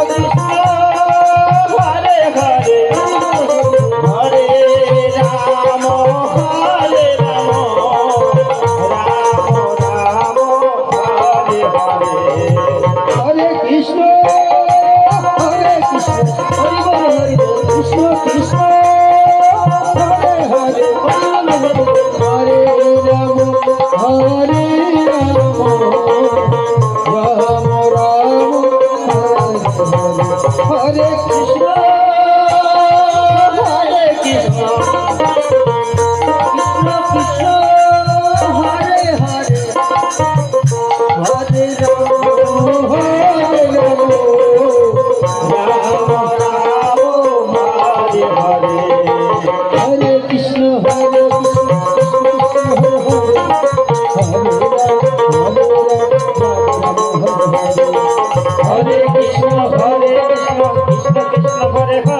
Hare Hare Krishna, Hare Hare Hare